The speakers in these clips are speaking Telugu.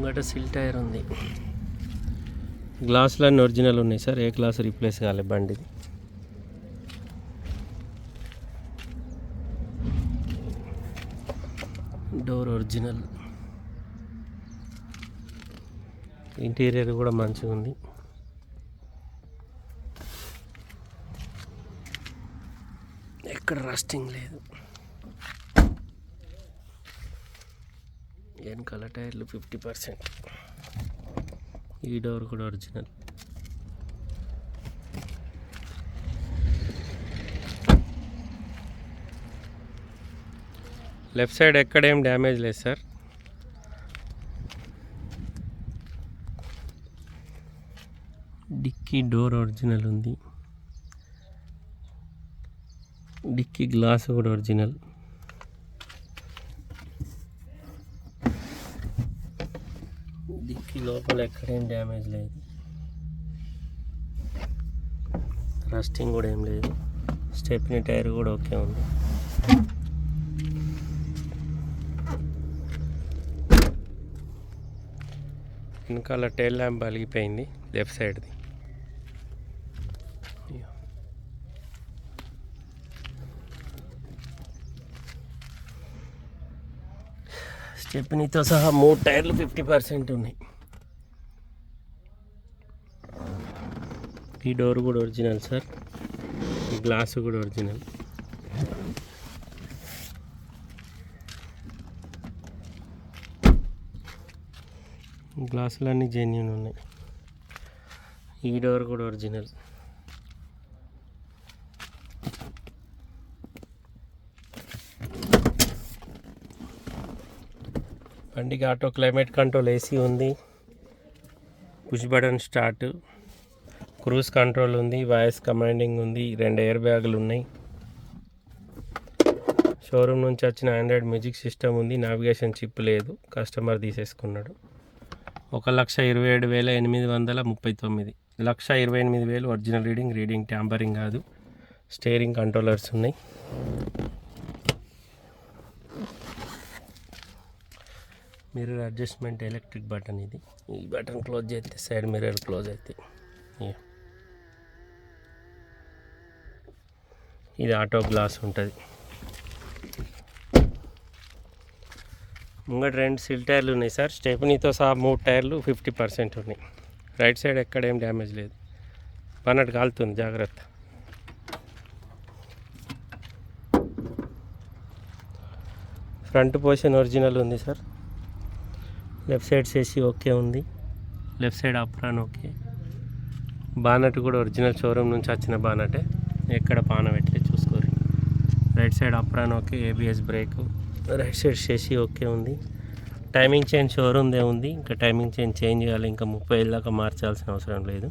ముంగట సిల్ టైర్ ఉంది. గ్లాసులన్నీ ఒరిజినల్ ఉన్నాయి సార్. ఏ గ్లాస్ రీప్లేస్ కాలే బండిది. Door original. ఇంటీరియర్ కూడా మంచిగా ఉంది. ఎక్కడ రస్టింగ్ లేదు. వెనకాల టైర్లు? Fifty percent. ఈ డోర్ కూడా ఒరిజినల్. లెఫ్ట్ సైడ్ ఎక్కడేం డ్యామేజ్ లేదు సార్. డిక్కీ డోర్ ఒరిజినల్ ఉంది. డిక్కీ గ్లాస్ కూడా ఒరిజినల్. కి లోపల ఎక్కడేం డ్యామేజ్ లేదు. రస్టింగ్ కూడా ఏం లేదు. స్టెప్ని టైర్ కూడా ఓకే ఉంది. వెనకాల టైల్ ల్యాంప్ పలిగిపోయింది లెఫ్ట్ సైడ్ది. స్టెప్నీతో సహా మూడు టైర్లు ఫిఫ్టీ పర్సెంట్ ఉన్నాయి. ఈ డోర్ కూడా ఒరిజినల్ సార్. ఈ గ్లాస్ కూడా ఒరిజినల్. గ్లాసులన్నీ జెన్యున్ ఉన్నాయి. ఈ డోర్ కూడా ఒరిజినల్. బండికి ఆటో క్లైమేట్ కంట్రోల్ ఏసీ ఉంది. Push button start. Cruise control ఉంది వాయిస్ కమాండింగ్ ఉంది రెండు ఎయిర్ బ్యాగులు ఉన్నాయి. షోరూమ్ నుంచి వచ్చిన ఆండ్రాయిడ్ మ్యూజిక్ సిస్టమ్ ఉంది నావిగేషన్ చిప్ లేదు కస్టమర్ తీసేసుకున్నాడు. ఒక లక్ష ఇరవై ఏడు వేల ఎనిమిది వందల ముప్పై తొమ్మిది. లక్ష ఇరవై ఎనిమిది వేలు ఒరిజినల్ రీడింగ్ రీడింగ్ ట్యాంపరింగ్ కాదు స్టేరింగ్ కంట్రోలర్స్ ఉన్నాయి. మిర్రర్ అడ్జస్ట్మెంట్ ఎలక్ట్రిక్ బటన్ ఇది. ఈ బటన్ క్లోజ్ చేస్తే సైడ్ మిర్రర్ క్లోజ్ అవుతాయి ఇది ఆటో గ్లాస్ ఉంటుంది. ముంగట రెండు సిల్ టైర్లు ఉన్నాయి సార్. స్టెఫనీతో సహా మూడు టైర్లు ఫిఫ్టీ పర్సెంట్ ఉన్నాయి. రైట్ సైడ్ ఎక్కడ ఏం డ్యామేజ్ లేదు. పన్నట్టు కాలుతుంది జాగ్రత్త. ఫ్రంట్ పోర్షన్ ఒరిజినల్ ఉంది సార్. లెఫ్ట్ సైడ్ చేసి ఓకే ఉంది. Left side apron okay. Bonnet కూడా ఒరిజినల్ షోరూమ్ నుంచి వచ్చిన బానటే. ఎక్కడ పాన పెట్టి right side apron okay ABS brake right side చేసి ఓకే ఉంది. టైమింగ్ చేంజ్ షోరూమ్దే ఉంది ఇంకా టైమింగ్ చైన్ చేంజ్ చేయాలి. ఇంకా ముప్పై ఏళ్ళ దాకా మార్చాల్సిన అవసరం లేదు.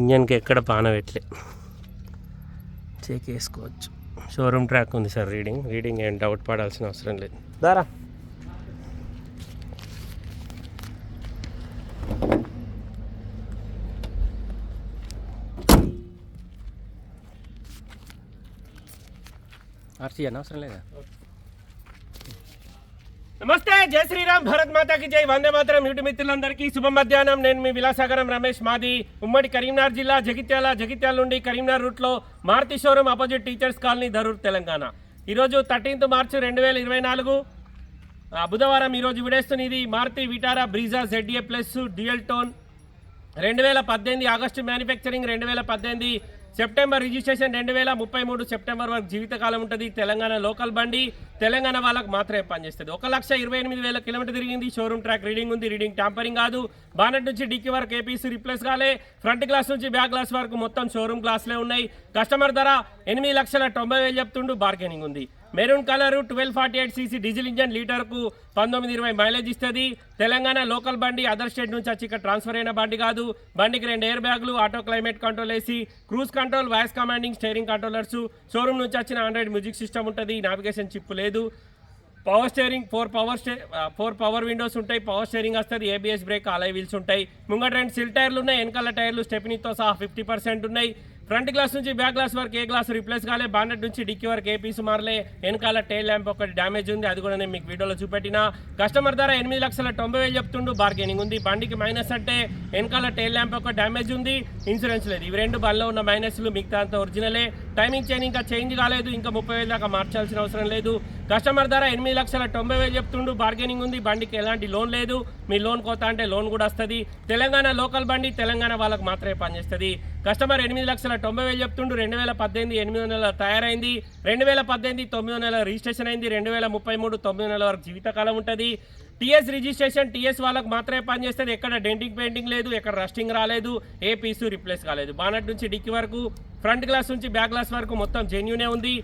ఇంజన్కి ఎక్కడ పానవెట్లే చెక్ చేసుకోవచ్చు. షోరూమ్ ట్రాక్ ఉంది సార్ రీడింగ్ రీడింగ్ ఏం డౌట్ పడాల్సిన అవసరం లేదు. దారా. ఆర్సీ అవసరం లేదా? నమస్తే జై శ్రీరామ్ భారత్ మాతాకి జై. వందే మాతరం యూటి మిత్రులందరికీ శుభ మధ్యాహ్నం. నేను మీ విలాసాగరం రమేష్ మాది. ఉమ్మడి కరీంనగర్ జిల్లా జగిత్యాల జగిత్యాల నుండి కరీంనగర్ రూట్లో Maruti showroom opposite teachers colony Dharur Telangana. ఈరోజు థర్టీన్త్ మార్చి రెండు వేల ఇరవై నాలుగు. బుధవారం ఈరోజు విడేస్తున్నది Maruti Vitara Brezza ZA plus dual tone. రెండు వేల పద్దెనిమిది ఆగస్టు మ్యానుఫ్యాక్చరింగ్ రెండు వేల పద్దెనిమిది సెప్టెంబర్ రిజిస్ట్రేషన్ రెండు వేల ముప్పై మూడు సెప్టెంబర్ వరకు జీవితకాలం ఉంటుంది. తెలంగాణ లోకల్ బండి తెలంగాణ వాళ్ళకి మాత్రమే పనిచేస్తుంది. ఒక లక్ష ఇరవై ఎనిమిది వేల కిలోమీటర్ తిరిగింది. షోరూమ్ ట్రాక్ రీడింగ్ ఉంది. రీడింగ్ ట్యాంపరింగ్ కాదు. బానెట్ నుంచి డిక్కీ వరకు ఏపీసీ రిప్లేస్ కాలే. ఫ్రంట్ గ్లాస్ నుంచి బ్యాక్ గ్లాస్ వరకు మొత్తం షోరూమ్ గ్లాస్లే ఉన్నాయి. కస్టమర్ ధర ఎనిమిది లక్షల తొంభై వేలు చెప్తుండు. బార్గెనింగ్ ఉంది. Maroon colour twelve forty eight CC diesel engine లీటర్కు పంతొమ్మిది ఇరవై మైలేజ్ ఇస్తుంది. తెలంగాణ లోకల్ బండి అదర్ స్టేట్ నుంచి వచ్చి ఇక్కడ ట్రాన్స్ఫర్ అయిన బండి కాదు. బండికి రెండు ఎయిర్ బ్యాగులు ఆటో క్లైమేట్ కంట్రోల్ వేసి cruise control voice commanding steering controllers. Showroom నుంచి వచ్చిన ఆండ్రాయిడ్ మ్యూజిక్ సిస్టమ్ ఉంటుంది. నావిగేషన్ చిప్ లేదు. పవర్ స్టేరింగ్ ఫోర్ పవర్ స్టే ఫోర్ పవర్ విండోస్ ఉంటాయి. పవర్ స్టేరింగ్ వస్తుంది. ఏబిఎస్ బ్రేక్ అలై వీల్స్ ఉంటాయి. ముంగట రెండు సిల్ టైర్లు ఉన్నాయి. వెనకాల టైర్లు స్టెపినీతో సహా ఫిఫ్టీ పర్సెంట్ ఉన్నాయి. ఫ్రంట్ గ్లాస్ నుంచి బ్యాక్ గ్లాస్ వరకు ఏ గ్లాస్ రిప్లేస్ కాలే బానెట్ నుంచి డిక్కీ వరకు ఏ పీస్ మారలే వెనకాల టైల్ ల్యాంప్ ఒకటి డ్యామేజ్ ఉంది అది కూడా నేను మీకు వీడియోలో చూపెట్టిన. కస్టమర్ ధర ఎనిమిది లక్షల తొంభై వేలు చెప్తుండు బార్గెనింగ్ ఉంది. బండికి మైనస్ అంటే వెనకాల టైల్ ల్యాంప్ ఒక డ్యామేజ్ ఉంది ఇన్సూరెన్స్ లేదు. ఇవి రెండు బండ్లో ఉన్న మైనస్లు మిగతా అంతా ఒరిజినలే. టైమింగ్ చైన్ ఇంకా చేంజ్ కాలేదు. ఇంకా ముప్పై వేలు దాకా మార్చాల్సిన అవసరం లేదు. కస్టమర్ ధర ఎనిమిది లక్షల తొంభై వేలు చెప్తుండు. బార్గెనింగ్ ఉంది. బండికి ఎలాంటి లోన్ లేదు. మీ లోన్ కోత అంటే లోన్ కూడా వస్తుంది. తెలంగాణ లోకల్ బండి తెలంగాణ వాళ్ళకు మాత్రమే పనిచేస్తుంది. కస్టమర్ ఎనిమిది లక్షల తొంభై వేలు చెప్తుండు. రెండు వేల పద్దెనిమిది ఎనిమిది నెలల తయారైంది. రెండు వేల పద్దెనిమిది తొమ్మిది వందల రిజిస్ట్రేషన్ అయింది. రెండు వేల ముప్పై మూడు తొమ్మిది నెల వరకు జీవితకాలం ఉంటుంది. టీఎస్ రిజిస్ట్రేషన్ టీఎస్ వాళ్ళకి మాత్రమే పనిచేస్తుంది ఎక్కడ డెంటింగ్ పెయింటింగ్ లేదు ఎక్కడ రస్టింగ్ రాలేదు ఏ పీసు రిప్లేస్ కాలేదు. బానట్ నుంచి డిక్కి వరకు ఫ్రంట్ గ్లాస్ నుంచి బ్యాక్ గ్లాస్ వరకు మొత్తం జెన్యునే ఉంది.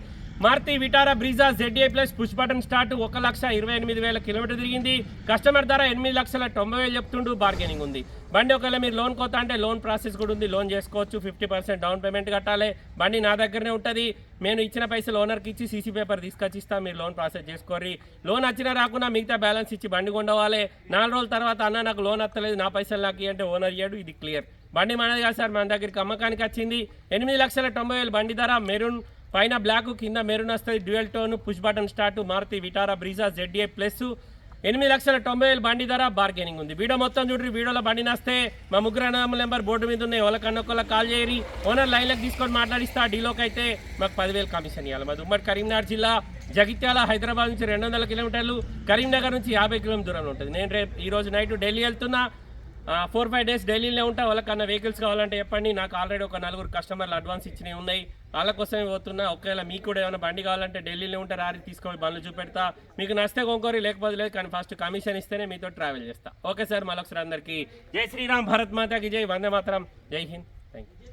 Maruti Vitara Brezza ZA plus push button start ఒక లక్ష ఇరవై ఎనిమిది వేల కిలోమీటర్ తిరిగింది. కస్టమర్ ధర ఎనిమిది లక్షల తొంభై వేలు చెప్తుండు బార్గెనింగ్ ఉంది. బండి ఒకవేళ మీరు లోన్ కోత అంటే లోన్ ప్రాసెస్ కూడా ఉంది లోన్ చేసుకోవచ్చు ఫిఫ్టీ పర్సెంట్ డౌన్ పేమెంట్ కట్టాలి. బండి నా దగ్గరనే ఉంటుంది. నేను ఇచ్చిన పైసలు ఓనర్కి ఇచ్చి సీసీ పేపర్ తీసుకొచ్చి ఇస్తా మీరు లోన్ ప్రాసెస్ చేసుకోర్రి. లోన్ వచ్చినా రాకుండా మిగతా బ్యాలెన్స్ ఇచ్చి బండి కొండవాలి. నాలుగు రోజుల తర్వాత అన్న నాకు లోన్ వస్తలేదు నా పైసలు నాకు అంటే ఓనర్ ఇయ్యాడు ఇది క్లియర్. బండి మనది కాదు సార్ మన దగ్గరికి అమ్మకానికి వచ్చింది. ఎనిమిది లక్షల తొంభై వేలు బండి ధర మెరూన్ పైన బ్లాక్ కింద మెరూన్ వస్తుంది dual tone push button start Maruti Vitara Brezza ZA plus. ఎనిమిది లక్షల తొంభై వేలు బండి ధర బార్గెనింగ్ ఉంది. వీడియో మొత్తం చూడండి వీడియోలో బండి నస్తే. మా ముగ్గురు అన్నదమ్ముల నెంబర్ బోర్డు మీద ఉన్నాయి. వాళ్ళకన్నా ఒకళ్ళ కాల్ చేయరి ఓనర్ లైన్లకు తీసుకొని మాట్లాడిస్తా. డీలోకి అయితే మాకు పదివేలు కమిషన్ ఇవ్వాలి మాది ఉమ్మడి కరీంనగర్ జిల్లా. జగిత్యాల హైదరాబాద్ నుంచి రెండు వందల కిలోమీటర్లు. కరీంనగర్ నుంచి యాభై కిలోమీటర్ దూరంలో ఉంటుంది. నేను రేపు ఈరోజు నైట్ ఢిల్లీ వెళ్తున్నా. ఫోర్ ఫైవ్ డేస్ ఢిల్లీలో ఉంటా. వాళ్ళకన్నా వెహికల్స్ కావాలంటే చెప్పండి. నాకు ఆల్రెడీ ఒక నలుగురు కస్టమర్లు అడ్వాన్స్ ఇచ్చినవి ఉన్నాయి. వాళ్ళ కోసమే పోతున్నా. ఒకవేళ మీకు కూడా ఏమైనా బండి కావాలంటే ఢిల్లీలో ఉంటే రారి తీసుకొని బండ్లు చూపెడతా. మీకు నచ్చితే కొనుక్కోరి లేకపోతే లేదు కానీ ఫస్ట్ కమిషన్ ఇస్తేనే మీతో ట్రావెల్ చేస్తా. ఓకే సార్ మరొకసారి అందరికీ. జై శ్రీరామ్ భరత్ మాతాకి జై వందే మాత్రం. జై హింద్. యూ